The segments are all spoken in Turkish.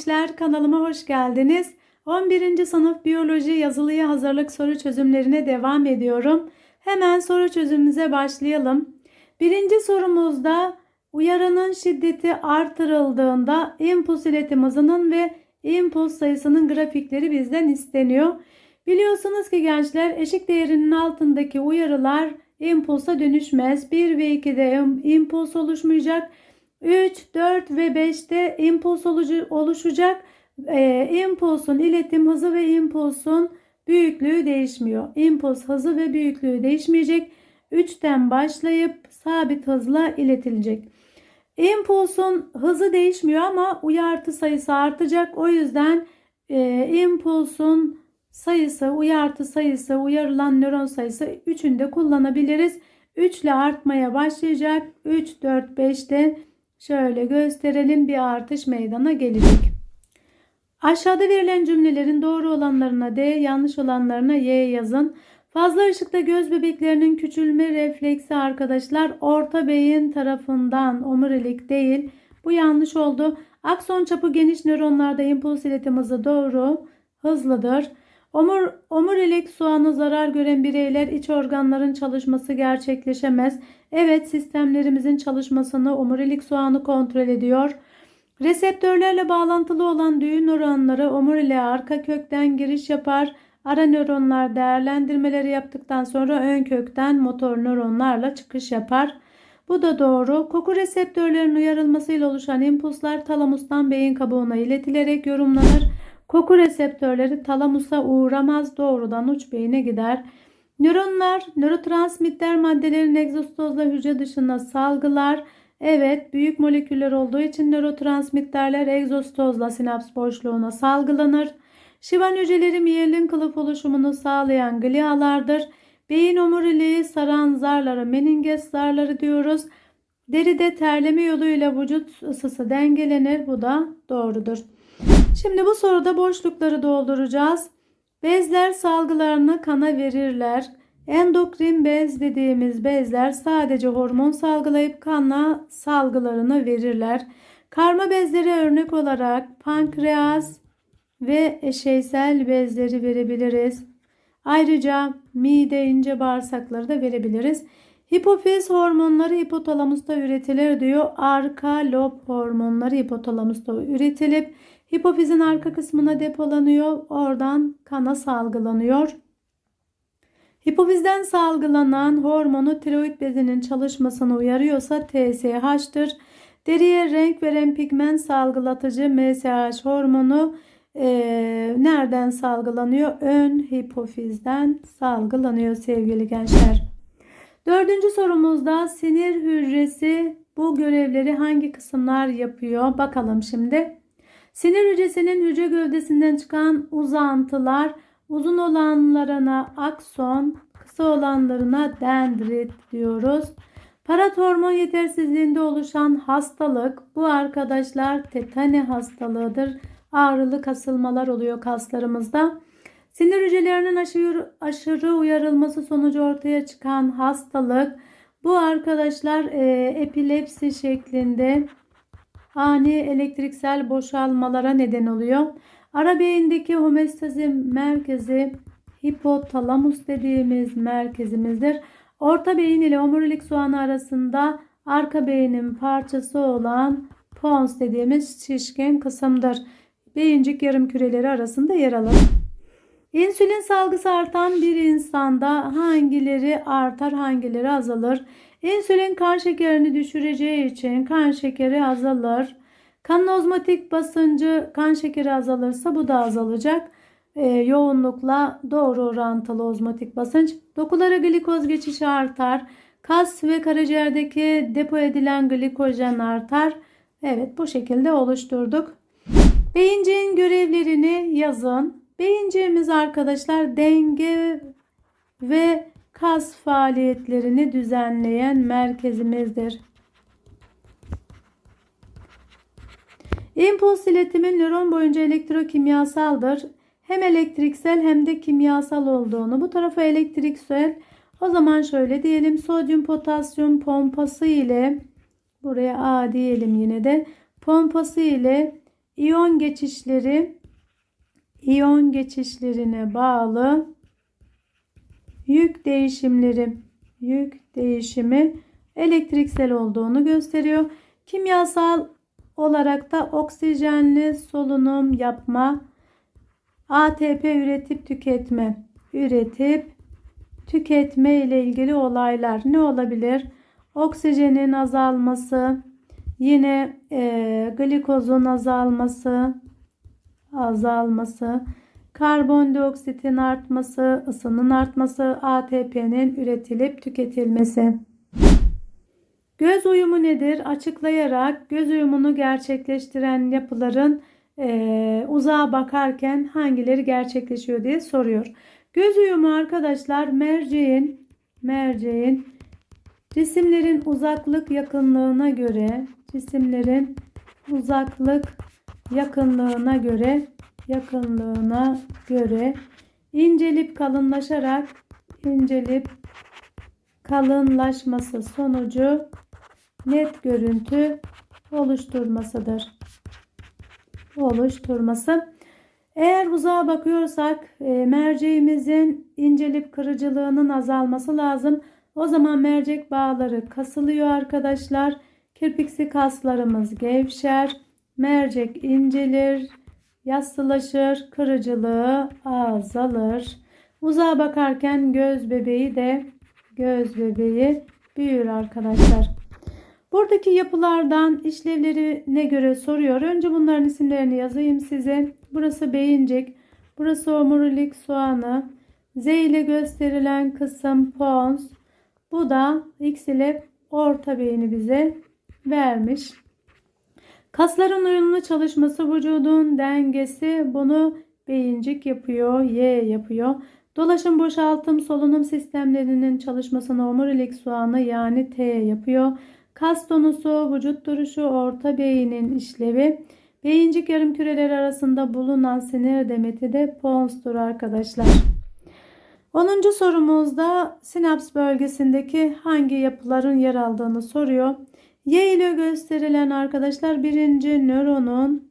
gençler kanalıma hoş geldiniz. 11. sınıf biyoloji yazılıya hazırlık soru çözümlerine devam ediyorum. Hemen soru çözümümüze başlayalım. Birinci sorumuzda uyarının şiddeti artırıldığında impuls iletim hızının ve impuls sayısının grafikleri bizden isteniyor. Biliyorsunuz ki gençler eşik değerinin altındaki uyarılar impulsa dönüşmez. 1 ve 2'de impuls oluşmayacak. 3, 4 ve 5'te impuls oluşacak. E, impulsun iletim hızı ve impulsun büyüklüğü değişmiyor. İmpuls hızı ve büyüklüğü değişmeyecek. 3'ten başlayıp sabit hızla iletilecek. İmpulsun hızı değişmiyor ama uyartı sayısı artacak. O yüzden e, impulsun sayısı, uyartı sayısı, uyarılan nöron sayısı 3'ünü de kullanabiliriz. 3 ile artmaya başlayacak. 3, 4, 5'te şöyle gösterelim bir artış meydana gelecek. Aşağıda verilen cümlelerin doğru olanlarına D, yanlış olanlarına Y yazın. Fazla ışıkta göz bebeklerinin küçülme refleksi arkadaşlar orta beyin tarafından omurilik değil. Bu yanlış oldu. Akson çapı geniş nöronlarda impuls iletim hızı doğru, hızlıdır. Omur, omurilik soğanı zarar gören bireyler iç organların çalışması gerçekleşemez. Evet sistemlerimizin çalışmasını omurilik soğanı kontrol ediyor. Reseptörlerle bağlantılı olan düğün nöronları omuriliğe arka kökten giriş yapar. Ara nöronlar değerlendirmeleri yaptıktan sonra ön kökten motor nöronlarla çıkış yapar. Bu da doğru. Koku reseptörlerinin uyarılmasıyla oluşan impulslar talamustan beyin kabuğuna iletilerek yorumlanır. Koku reseptörleri talamusa uğramaz doğrudan uç beyine gider. Nöronlar nörotransmitter maddelerin egzostozla hücre dışına salgılar. Evet büyük moleküller olduğu için nörotransmitterler egzostozla sinaps boşluğuna salgılanır. Şivan hücreleri miyelin kılıf oluşumunu sağlayan glialardır. Beyin omuriliği saran zarlara meninges zarları diyoruz. Deride terleme yoluyla vücut ısısı dengelenir. Bu da doğrudur. Şimdi bu soruda boşlukları dolduracağız. Bezler salgılarını kana verirler. Endokrin bez dediğimiz bezler sadece hormon salgılayıp kana salgılarını verirler. Karma bezlere örnek olarak pankreas ve eşeysel bezleri verebiliriz. Ayrıca mide ince bağırsakları da verebiliriz. Hipofiz hormonları hipotalamusta üretilir diyor. Arka lob hormonları hipotalamusta üretilip hipofizin arka kısmına depolanıyor. Oradan kana salgılanıyor. Hipofizden salgılanan hormonu tiroid bezinin çalışmasını uyarıyorsa TSH'tır. Deriye renk veren pigment salgılatıcı MSH hormonu e, nereden salgılanıyor? Ön hipofizden salgılanıyor sevgili gençler. Dördüncü sorumuzda sinir hücresi bu görevleri hangi kısımlar yapıyor? Bakalım şimdi. Sinir hücresinin hücre gövdesinden çıkan uzantılar uzun olanlarına akson, kısa olanlarına dendrit diyoruz. Parat hormon yetersizliğinde oluşan hastalık bu arkadaşlar tetani hastalığıdır. Ağrılı kasılmalar oluyor kaslarımızda. Sinir hücrelerinin aşırı, uyarılması sonucu ortaya çıkan hastalık bu arkadaşlar e, epilepsi şeklinde ani elektriksel boşalmalara neden oluyor. Ara beyindeki homeostazi merkezi hipotalamus dediğimiz merkezimizdir. Orta beyin ile omurilik soğanı arasında arka beynin parçası olan pons dediğimiz şişkin kısımdır. Beyincik yarım küreleri arasında yer alır. İnsülin salgısı artan bir insanda hangileri artar hangileri azalır? İnsülin kan şekerini düşüreceği için kan şekeri azalır. Kan ozmotik basıncı kan şekeri azalırsa bu da azalacak. Ee, yoğunlukla doğru orantılı ozmotik basınç. Dokulara glikoz geçişi artar. Kas ve karaciğerdeki depo edilen glikojen artar. Evet bu şekilde oluşturduk. Beyinciğin görevlerini yazın. Beyinciğimiz arkadaşlar denge ve kas faaliyetlerini düzenleyen merkezimizdir. İmpuls iletimi nöron boyunca elektrokimyasaldır. Hem elektriksel hem de kimyasal olduğunu. Bu tarafa elektriksel. O zaman şöyle diyelim. Sodyum potasyum pompası ile buraya A diyelim yine de. Pompası ile iyon geçişleri iyon geçişlerine bağlı yük değişimleri yük değişimi elektriksel olduğunu gösteriyor. Kimyasal olarak da oksijenli solunum yapma, ATP üretip tüketme, üretip tüketme ile ilgili olaylar ne olabilir? Oksijenin azalması, yine e, glikozun azalması, azalması, karbondioksitin artması, ısının artması, ATP'nin üretilip tüketilmesi. Göz uyumu nedir? Açıklayarak göz uyumunu gerçekleştiren yapıların e, uzağa bakarken hangileri gerçekleşiyor diye soruyor. Göz uyumu arkadaşlar merceğin merceğin cisimlerin uzaklık yakınlığına göre cisimlerin uzaklık yakınlığına göre yakınlığına göre incelip kalınlaşarak incelip kalınlaşması sonucu net görüntü oluşturmasıdır. Oluşturması. Eğer uzağa bakıyorsak e, merceğimizin incelip kırıcılığının azalması lazım. O zaman mercek bağları kasılıyor arkadaşlar. Kirpiksi kaslarımız gevşer. Mercek incelir, yassılaşır, kırıcılığı azalır. Uzağa bakarken göz bebeği de göz bebeği büyür arkadaşlar. Buradaki yapılardan işlevlerine göre soruyor. Önce bunların isimlerini yazayım size. Burası beyincik, burası omurilik soğanı, Z ile gösterilen kısım pons. Bu da X ile orta beyni bize vermiş. Kasların uyumlu çalışması vücudun dengesi bunu beyincik yapıyor, Y yapıyor. Dolaşım boşaltım solunum sistemlerinin çalışmasını omurilik soğanı yani T yapıyor. Kas tonusu, vücut duruşu, orta beynin işlevi. Beyincik yarımküreler arasında bulunan sinir demeti de ponstur arkadaşlar. 10. sorumuzda sinaps bölgesindeki hangi yapıların yer aldığını soruyor. Y ile gösterilen arkadaşlar birinci nöronun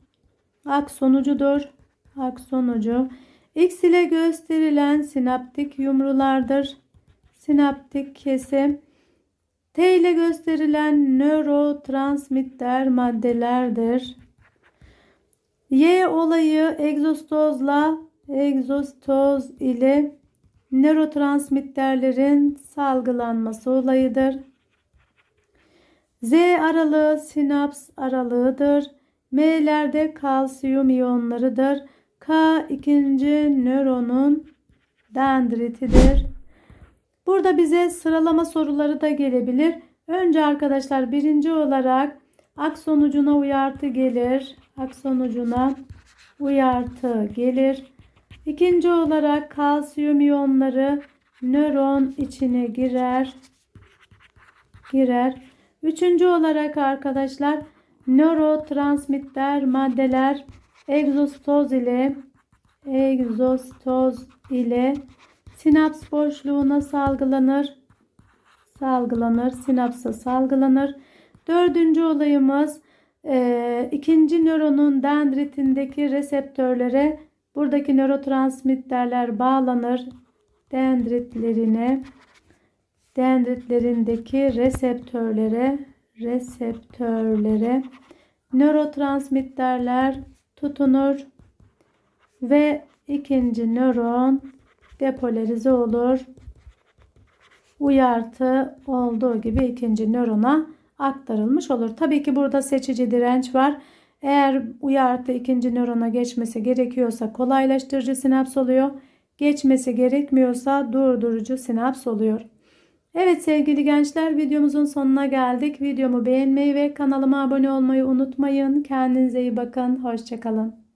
aksonucudur. Aksonucu. X ile gösterilen sinaptik yumrulardır. Sinaptik kesim. T ile gösterilen nörotransmitter maddelerdir. Y olayı egzostozla egzostoz ile nörotransmitterlerin salgılanması olayıdır. Z aralığı sinaps aralığıdır. M'lerde kalsiyum iyonlarıdır. K ikinci nöronun dendritidir. Burada bize sıralama soruları da gelebilir. Önce arkadaşlar birinci olarak aksonucuna uyartı gelir. Aksonucuna uyartı gelir. İkinci olarak kalsiyum iyonları nöron içine girer. Girer. Üçüncü olarak arkadaşlar nörotransmitter maddeler egzostoz ile egzostoz ile sinaps boşluğuna salgılanır. Salgılanır. Sinapsa salgılanır. Dördüncü olayımız e, ikinci nöronun dendritindeki reseptörlere buradaki nörotransmitterler bağlanır. Dendritlerine dendritlerindeki reseptörlere reseptörlere nörotransmitterler tutunur ve ikinci nöron depolarize olur. Uyartı olduğu gibi ikinci nörona aktarılmış olur. Tabii ki burada seçici direnç var. Eğer uyartı ikinci nörona geçmesi gerekiyorsa kolaylaştırıcı sinaps oluyor. Geçmesi gerekmiyorsa durdurucu sinaps oluyor. Evet sevgili gençler videomuzun sonuna geldik. Videomu beğenmeyi ve kanalıma abone olmayı unutmayın. Kendinize iyi bakın. Hoşçakalın.